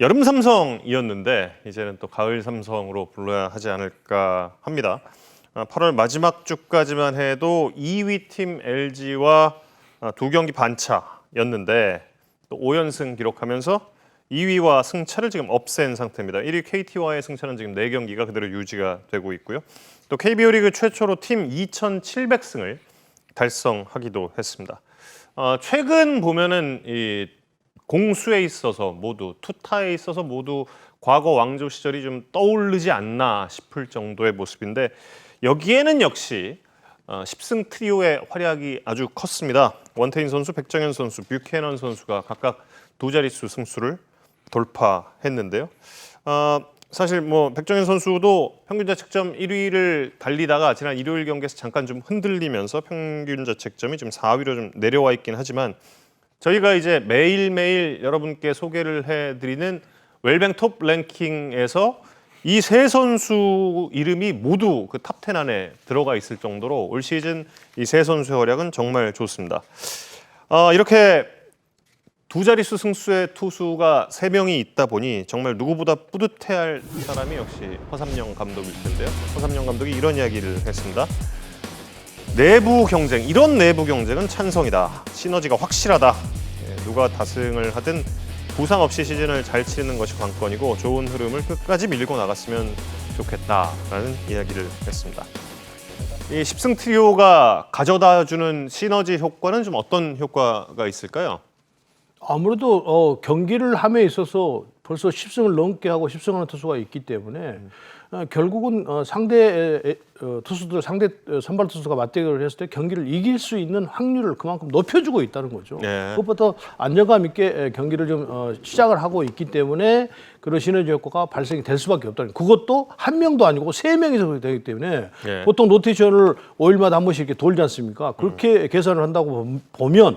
여름 삼성이었는데 이제는 또 가을 삼성으로 불러야 하지 않을까 합니다. 아, 8월 마지막 주까지만 해도 2위 팀 LG와 아, 두 경기 반차였는데 또 5연승 기록하면서 2위와 승차를 지금 없앤 상태입니다. 1위 KT와의 승차는 지금 4경기가 그대로 유지가 되고 있고요. 또 KBO 리그 최초로 팀 2,700승을 달성하기도 했습니다. 어, 최근 보면은 이 공수에 있어서 모두 투타에 있어서 모두 과거 왕조 시절이 좀 떠오르지 않나 싶을 정도의 모습인데 여기에는 역시 어, 10승 트리오의 활약이 아주 컸습니다. 원태인 선수, 백정현 선수, 뷰캐넌 선수가 각각 두 자릿수 승수를 돌파했는데요. 어, 사실 뭐 백정현 선수도 평균 자책점 1위를 달리다가 지난 일요일 경기에서 잠깐 좀 흔들리면서 평균 자책점이 지금 4위로 좀 내려와 있긴 하지만 저희가 이제 매일매일 여러분께 소개를 해드리는 웰뱅 톱 랭킹에서 이 세 선수 이름이 모두 그 탑 10 안에 들어가 있을 정도로 올 시즌 이 세 선수의 활약은 정말 좋습니다. 어, 이렇게 두 자릿수 승수의 투수가 세 명이 있다 보니 정말 누구보다 뿌듯해할 사람이 역시 허삼영 감독일 텐데요. 허삼영 감독이 이런 이야기를 했습니다. 내부 경쟁 이런 내부 경쟁은 찬성이다. 시너지가 확실하다. 예, 누가 다승을 하든 부상 없이 시즌을 잘 치르는 것이 관건이고 좋은 흐름을 끝까지 밀고 나갔으면 좋겠다라는 이야기를 했습니다. 이 10승 트리오가 가져다주는 시너지 효과는 좀 어떤 효과가 있을까요? 아무래도 어, 경기를 함에 있어서 벌써 10승을 넘게 하고 10승하는 투수가 있기 때문에 어, 결국은 어, 상대 에, 어, 투수들 상대 어, 선발 투수가 맞대결을 했을 때 경기를 이길 수 있는 확률을 그만큼 높여주고 있다는 거죠. 네. 그것보다 안정감 있게 에, 경기를 좀 어, 시작을 하고 있기 때문에 그런 시너지 효과가 발생이 될 수밖에 없다는 그것도 한 명도 아니고 세 명이서 되기 때문에 네. 보통 로테이션을 5일마다 한 번씩 이렇게 돌지 않습니까? 그렇게 계산을 한다고 봄- 보면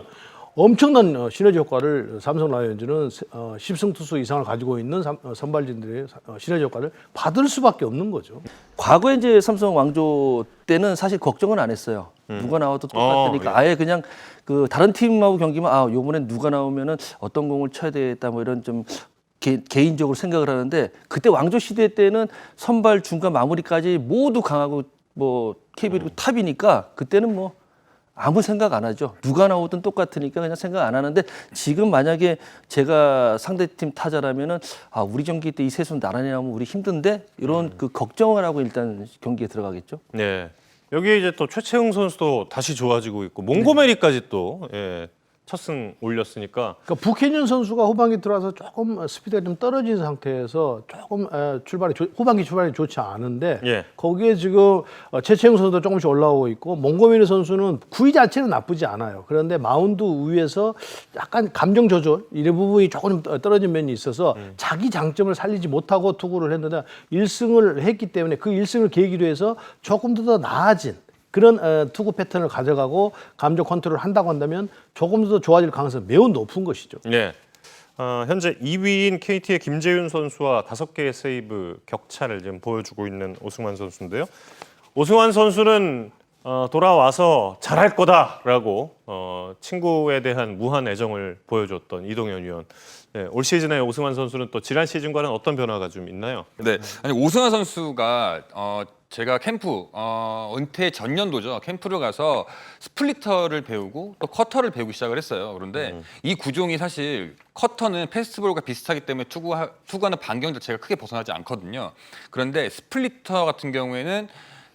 엄청난 어, 시너지 효과를 삼성 라이온즈는 세- 어, 10승 투수 이상을 가지고 있는 삼- 어, 선발진들의 사- 어, 시너지 효과를 받을 수밖에 없는 거죠. 과거에 이제 삼성 왕조 때는 사실 걱정은 안 했어요. 누가 나와도 똑같으니까 어, 예. 아예 그냥 그 다른 팀하고 경기만 아 요번엔 누가 나오면은 어떤 공을 쳐야 되겠다 뭐 이런 좀 개, 개인적으로 생각을 하는데 그때 왕조 시대 때는 선발 중간 마무리까지 모두 강하고 뭐 KBO 리그 탑이니까 그때는 뭐 아무 생각 안 하죠. 누가 나오든 똑같으니까 그냥 생각 안 하는데 지금 만약에 제가 상대팀 타자라면은 아 우리 경기 때 이 세손 나란히 나오면 우리 힘든데 이런 그 걱정을 하고 일단 경기에 들어가겠죠. 네. 여기에 이제 또 최채흥 선수도 다시 좋아지고 있고 몽고메리까지 또 예, 첫 승 올렸으니까 그러니까 부캐년 선수가 후반기 들어와서 조금 스피드가 좀 떨어진 상태에서 조금 에, 출발이 좋- 후반기 출발이 좋지 않은데 예. 거기에 지금 어, 최채영 선수도 조금씩 올라오고 있고 몽고메리 선수는 구위 자체는 나쁘지 않아요. 그런데 마운드 위에서 약간 감정 조절 이런 부분이 조금 떨어진 면이 있어서 자기 장점을 살리지 못하고 투구를 했는데 1승을 했기 때문에 그 1승을 계기로 해서 조금 더 나아진 그런 어, 투구 패턴을 가져가고 감정 컨트롤을 한다고 한다면 조금 더 좋아질 가능성이 매우 높은 것이죠. 예. 어, 현재 2위인 KT의 김재윤 선수와 다섯 개의 세이브 격차를 지금 보여주고 있는 오승환 선수인데요. 오승환 선수는 어, 돌아와서 잘할 거다라고 어, 친구에 대한 무한 애정을 보여줬던 이동현 위원. 예, 올 시즌에 오승환 선수는 또 지난 시즌과는 어떤 변화가 좀 있나요? 네, 아니 오승환 선수가 어 제가 캠프 어 은퇴 전년도죠 캠프를 가서 스플리터를 배우고 또 커터를 배우기 시작을 했어요. 그런데 이 구종이 사실 커터는 패스트볼과 비슷하기 때문에 투구 투구하는 반경 자체가 크게 벗어나지 않거든요. 그런데 스플리터 같은 경우에는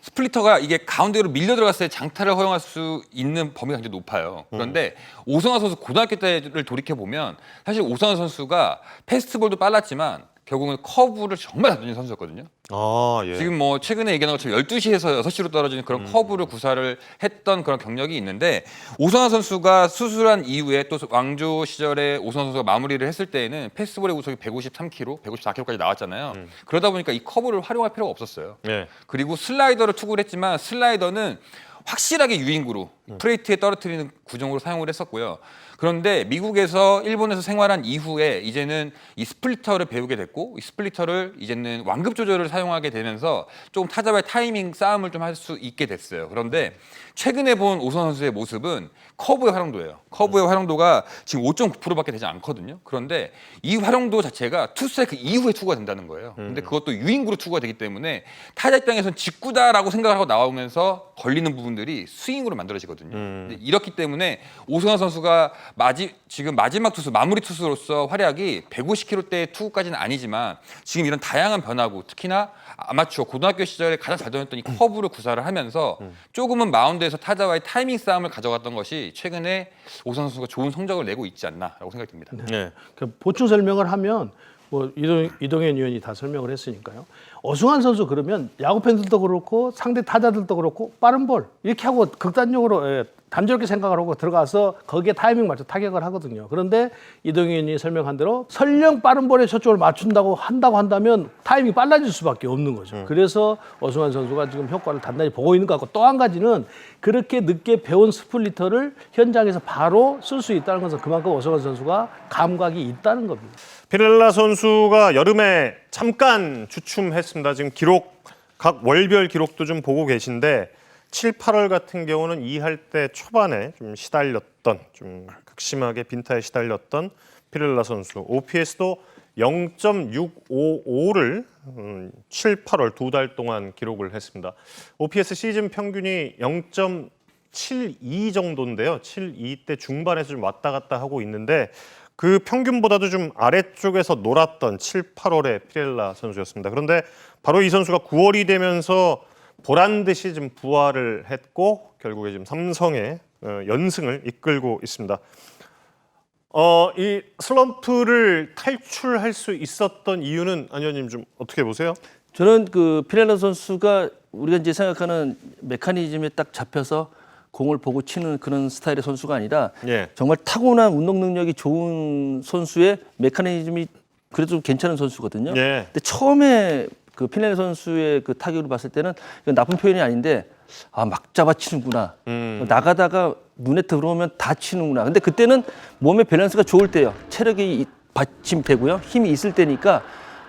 스플리터가 이게 가운데로 밀려 들어갔을 때 장타를 허용할 수 있는 범위가 굉장히 높아요. 그런데 오승환 선수 고등학교 때를 돌이켜 보면 사실 오승환 선수가 패스트볼도 빨랐지만 결국은 커브를 정말 잘 던지는 선수였거든요. 아, 예. 지금 뭐 최근에 얘기한 것처럼 12시에서 6시로 떨어지는 그런 커브를 구사를 했던 그런 경력이 있는데 오승환 선수가 수술한 이후에 또 왕조 시절에 오승환 선수가 마무리를 했을 때에는 패스볼의 구속이 153km, 154km까지 나왔잖아요. 그러다 보니까 이 커브를 활용할 필요가 없었어요. 예. 그리고 슬라이더를 투구를 했지만 슬라이더는 확실하게 유인구로 프레이트에 떨어뜨리는 구종으로 사용을 했었고요. 그런데 미국에서 일본에서 생활한 이후에 이제는 이 스플리터를 배우게 됐고 이 스플리터를 이제는 완급 조절을 사용하게 되면서 조금 타자와의 타이밍 싸움을 좀 할 수 있게 됐어요. 그런데 최근에 본 오선 선수의 모습은 커브의 활용도예요. 커브의 활용도가 지금 5.9%밖에 되지 않거든요. 그런데 이 활용도 자체가 투스트라이크 이후에 투구가 된다는 거예요. 근데 그것도 유인구로 투구가 되기 때문에 타자 입장에서는 직구다라고 생각을 하고 나오면서 걸리는 부분들이 스윙으로 만들어지거든요. 근데 이렇기 때문에 오승환 선수가 마지, 지금 마지막 투수 마무리 투수로서 활약이 150km대 투구까지는 아니지만 지금 이런 다양한 변화구 특히나 아마추어 고등학교 시절에 가장 잘 던졌던 이 커브를 구사를 하면서 조금은 마운드에서 타자와의 타이밍 싸움을 가져갔던 것이 최근에 오승환 선수가 좋은 성적을 내고 있지 않나라고 생각이 듭니다. 네. 그 보충 설명을 하면 뭐 이동, 이동현 의원이 다 설명을 했으니까요. 어승환 선수 그러면 야구 팬들도 그렇고 상대 타자들도 그렇고 빠른 볼 이렇게 하고 극단적으로 예, 단조롭게 생각을 하고 들어가서 거기에 타이밍 맞춰 타격을 하거든요. 그런데 이동현 의원이 설명한 대로 설령 빠른 볼에 초점을 맞춘다고 한다고 한다면 타이밍이 빨라질 수밖에 없는 거죠. 그래서 어승환 선수가 지금 효과를 단단히 보고 있는 것 같고 또 한 가지는 그렇게 늦게 배운 스플리터를 현장에서 바로 쓸 수 있다는 것은 그만큼 어승환 선수가 감각이 있다는 겁니다. 피렐라 선수가 여름에 잠깐 주춤했습니다. 지금 기록 각 월별 기록도 좀 보고 계신데 7, 8월 같은 경우는 2할 때 초반에 좀 시달렸던 좀 극심하게 빈타에 시달렸던 피렐라 선수 OPS도 0.655를 음, 7, 8월 두 달 동안 기록을 했습니다. OPS 시즌 평균이 0.72 정도인데요. 72대 중반에서 좀 왔다 갔다 하고 있는데 그 평균보다도 좀 아래쪽에서 놀았던 7, 8월의 피렐라 선수였습니다. 그런데 바로 이 선수가 9월이 되면서 보란 듯이 좀 부활을 했고 결국에 지금 삼성의 어, 연승을 이끌고 있습니다. 어, 이 슬럼프를 탈출할 수 있었던 이유는 안 의원님 좀 어떻게 보세요? 저는 그 피렐라 선수가 우리가 이제 생각하는 메커니즘에 딱 잡혀서 공을 보고 치는 그런 스타일의 선수가 아니라 예. 정말 타고난 운동 능력이 좋은 선수의 메커니즘이 그래도 좀 괜찮은 선수거든요. 예. 근데 처음에 그 피렐라 선수의 그 타격을 봤을 때는 이건 나쁜 표현이 아닌데 아 막 잡아치는구나. 나가다가 눈에 들어오면 다 치는구나. 근데 그때는 몸의 밸런스가 좋을 때요. 체력이 이- 받침되고요. 힘이 있을 때니까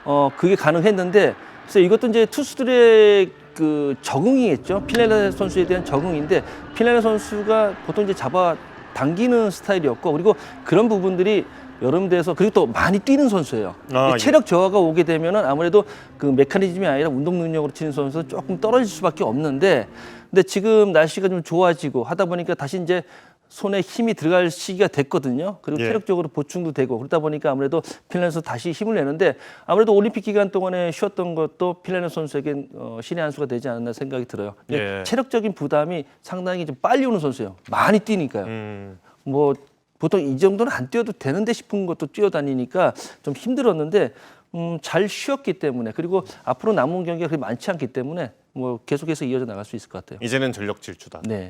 어 그게 가능했는데 그래서 이것도 이제 투수들의 그 적응이겠죠. 필레라 선수에 대한 적응인데 필레라 선수가 보통 이제 잡아 당기는 스타일이었고 그리고 그런 부분들이 여름 돼서 그리고 또 많이 뛰는 선수예요. 아, 이 예. 체력 저하가 오게 되면은 아무래도 그 메커니즘이 아니라 운동 능력으로 치는 선수는 조금 떨어질 수밖에 없는데 근데 지금 날씨가 좀 좋아지고 하다 보니까 다시 이제 손에 힘이 들어갈 시기가 됐거든요. 그리고 예. 체력적으로 보충도 되고 그러다 보니까 아무래도 핀란드 다시 힘을 내는데 아무래도 올림픽 기간 동안에 쉬었던 것도 핀란드 선수에겐 어, 신의 한 수가 되지 않았나 생각이 들어요. 예. 체력적인 부담이 상당히 좀 빨리 오는 선수예요. 많이 뛰니까요. 음, 뭐 보통 이 정도는 안 뛰어도 되는데 싶은 것도 뛰어다니니까 좀 힘들었는데 음, 잘 쉬었기 때문에 그리고 앞으로 남은 경기가 그렇게 많지 않기 때문에 뭐 계속해서 이어져 나갈 수 있을 것 같아요. 이제는 전력 질주다. 네.